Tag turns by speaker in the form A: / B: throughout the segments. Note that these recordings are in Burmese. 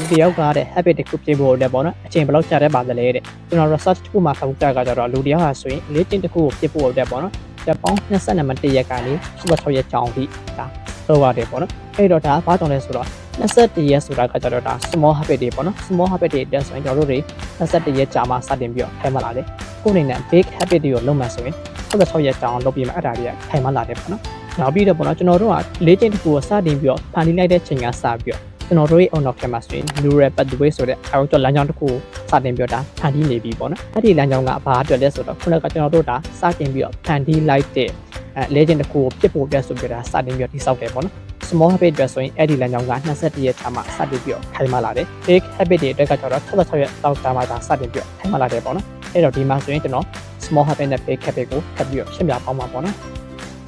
A: လူတယောက်ကတဲ့ habit တစ်ခုပြင်ဖို့လည်းပေါ့နော်အချိန်ဘယ်လောက်ကြာတတ်ပါသလဲတဲ့ကျွန်တော် research တစ်ခုမှဖတ်တာကကြတော့လူတယောက်ဟာဆိုရင်လေ့ကျင့်တစ်ခုကိုပြင်ဖို့တဲ့ပေါ့နော်ဂျပန်20နံပါတ်1ရက်ကနေ16ရက်ကြောင်းထိဒါလုပ်ရတယ်ပေါ့နော်အဲ့တော့ဒါဘာကြောင့်လဲဆိုတော့21ရက်ဆိုတာကကြတော့ဒါ small habit တွေပေါ့နော် small habit တွေတက်ဆိုရင်ကျွန်တော်တို့တွေ21ရက်ကြာမှစတင်ပြီးတော့ခိုင်မလာတယ်ကိုယ်အနေနဲ့ big habit တွေကိုလုပ်မှဆိုရင်16ရက်ကြာအောင်လုပ်ပြီးမှအဲ့ဒါတွေကခိုင်မလာတယ်ပေါ့နော်နောက်ပြီးတော့ပေါ့နော်ကျွန်တော်တို့ကလေ့ကျင့်တစ်ခုကိုစတင်ပြီးတော့ဖန်တီးလိုက်တဲ့ချိန်ကစပြီးတော့ ကျွန်တော်တို့ရဲ့ on off ထဲမှာဆိုရင် neural pathway ဆိုတဲ့အဲတော့လမ်းကြောင်းတစ်ခုကိုစတင်ပြီးတော့ဒါဖန်တီးနေပြီပေါ့နော်အဲ့ဒီလမ်းကြောင်းကဘာအတွက်လဲဆိုတော့ခုနကကျွန်တော်တို့ဒါစတင်ပြီးတော့ဖန်တီးလိုက်တဲ့အဲလေ့ကျင့်တစ်ခုကိုပြစ်ဖို့ပြဆိုပြီးတော့စတင်ပြီးတော့တိစောက်တယ်ပေါ့နော် small habit အတွက်ဆိုရင်အဲ့ဒီလမ်းကြောင်းက21ရက်ချာမှစတင်ပြီးတော့ခိုင်မာလာတယ် big habit တွေအတွက်ကကျတော့66ရက်တောက်တာမှဒါစတင်ပြီးတော့ခိုင်မာလာတယ်ပေါ့နော်အဲ့တော့ဒီမှာဆိုရင်ကျွန်တော် small habit နဲ့ big habit ကိုထပ်ပြီးတော့ရှင်းပြပေါင်းပါပေါ့နော်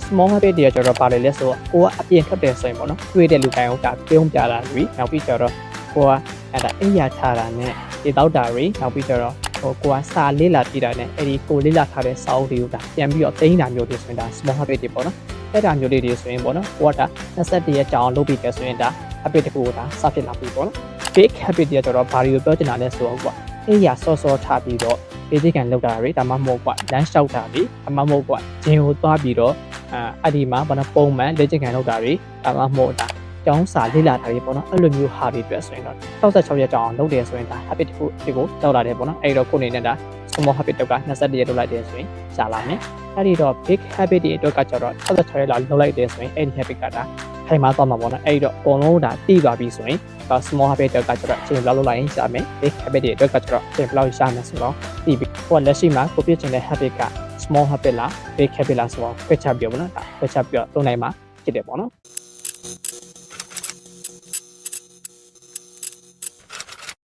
A: small habit တွေကကျတော့ပါလေလဲဆိုတော့ကိုကအပြင်ထွက်တယ်ဆိုရင်ပေါ့နော်တွေ့တဲ့လူတိုင်းကပြုံးပြတာတွေနောက်ပြီးကျတော့ကိုကအဲ့ဒါအိယာချတာနဲ့ဒီတောက်တာတွေနောက်ပြီးကျတော့ဟိုကိုကစာလေးလာပြတာနဲ့အဲ့ဒီကိုလေးလာထားတဲ့စာအုပ်တွေကိုဒါပြန်ပြီးတော့တင်းတာမျိုးတွေဆိုရင်ဒါ small habit တွေပေါ့နော်အဲ့ဒါမျိုးလေးတွေဆိုရင်ပေါ့နော်ကိုကဒါ21ရက်ကြာအောင်လုပ်ပြီးတယ်ဆိုရင်ဒါ habit တစ်ခုကိုဒါစဖြစ်လာပြီပေါ့နော် big habit တွေကျတော့ဘာတွေကိုပြောချင်တာလဲဆိုတော့ကွာအိယာစောစောထားပြီးတော့ေးသေးကန်လောက်တာတွေဒါမှမဟုတ်ကွာလမ်းလျှောက်တာတွေဒါမှမဟုတ်ကွာဂျင်ကိုသွားပြီးတော့ အာအဲ့ဒီမှာဘာလို့ပုံမှန်လက်ကျင်ကန်လောက်တာတွေဒါမှမဟုတ်ဒါကျောင်းစာလေ့လာတာတွေပေါ့နော်အဲ့လိုမျိုးဟာတွေအတွက်ဆိုရင်တော့66ရက်ကြောင်အောင်လုပ်တယ်ဆိုရင်ဒါ habit တစ်ခုဒီကိုကြောက်လာတယ်ပေါ့နော်အဲ့တော့ကိုယ်အနေနဲ့ဒါ small habit တော့က21ရက်လုပ်လိုက်တယ်ဆိုရင်ရှာလာမယ်အဲ့ဒီတော့ big habit တွေအတွက်ကကျတော့66ရက်လောက်လုပ်လိုက်တယ်ဆိုရင်အဲ့ဒီ habit ကဒါထိုင်မှသွားမှာပေါ့နော်အဲ့တော့အကုန်လုံးဒါတည်သွားပြီဆိုရင်ဒါ small habit အတွက်ကကျတော့အချိန်ဘယ်လောက်လုပ်လိုက်ရင်ရှာမယ် big habit တွေအတွက်ကကျတော့အချိန်ဘယ်လောက်ရှာမယ်ဆိုတော့တည်ပြီဟိုလက်ရှိမှာကိုပြချင်တဲ့ habit က small habit လား big habit လားဆိုတော့ခွဲခြားပြောပေါ့နော်ဒါခွဲခြားပြောသုံးနိုင်မှာဖြစ်တယ်ပေါ့နော်